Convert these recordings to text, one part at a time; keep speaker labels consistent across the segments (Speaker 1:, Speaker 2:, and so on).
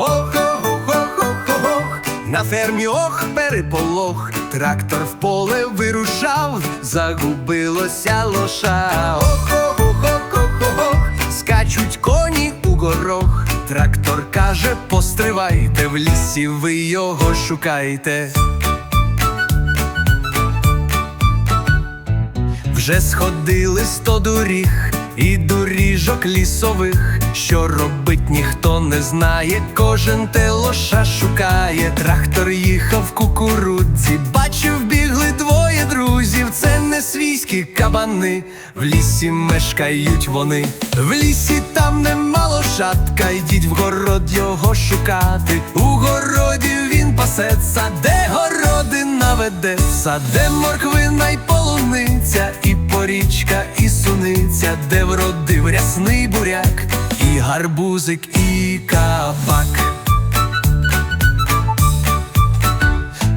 Speaker 1: Ох, ох, ох, ох, ох, на фермі ох, переполох, трактор в поле вирушав, загубилося лоша. Ох, ох, ох, ох, ох, скачуть коні у горох. Трактор каже, постривайте, в лісі ви його шукаєте. Вже сходили сто доріг і доріжок лісових, що робить ніхто не знає, кожен те лоша шукає. Трактор їхав в кукурудзі, бачив, бігли двоє друзів. Це не свійські кабани, в лісі мешкають вони. В лісі там нема лошадка, йдіть в город його шукати. У городі він пасеться, де городина ведеться, де морквина й полуниця, і порічка, і суниця, де вродив рясний буряк, і гарбузик, і кабак.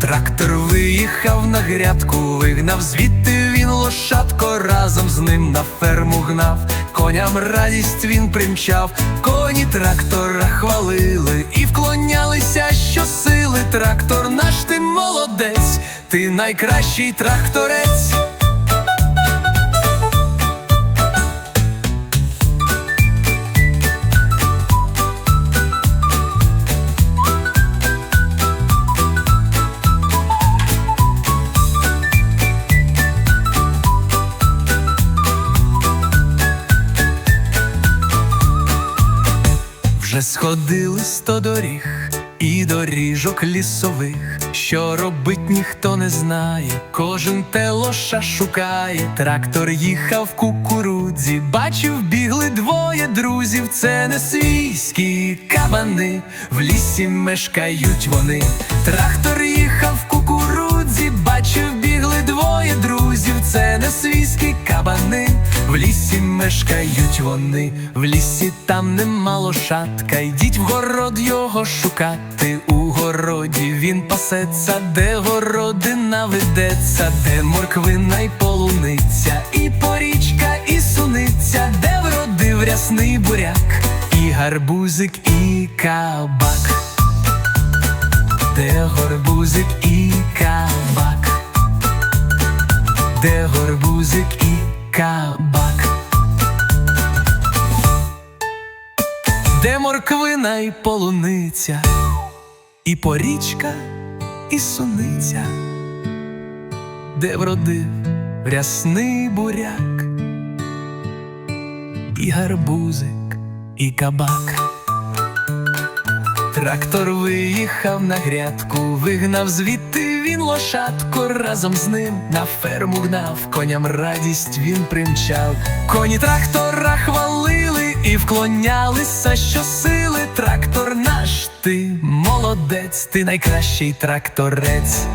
Speaker 1: Трактор виїхав на грядку, вигнав звідти він лошадко, разом з ним на ферму гнав. Коням радість він примчав, коні трактора хвалили і вклонялися щосили. Трактор наш ти молодець, ти найкращий тракторець. Вже сходили сто доріг і доріжок лісових, що робить ніхто не знає, кожен те лоша шукає. Трактор їхав в кукурудзі, бачив, бігли двоє друзів. Це не свійські кабани, в лісі мешкають вони. Трактор їхав в кукурудзі, бачив, бігли двоє друзів. Це не свійські кабани, в лісі мешкають вони. В лісі там нема лошадка, йдіть в город його шукати. У городі він пасеться, де городина ведеться, де морквина й полуниця, і порічка, і суниця, де вродив рясний буряк, і гарбузик, і кабак, де горбузик і кабак, де горбузик і кабак. Де морквина і полуниця, і порічка, і суниця, де вродив рясний буряк, і гарбузик, і кабак. Трактор виїхав на грядку, вигнав звідти лошадку, разом з ним на ферму гнав, коням радість він примчав. Коні трактора хвалили і вклонялися що сили. Трактор наш, ти молодець, ти найкращий тракторець.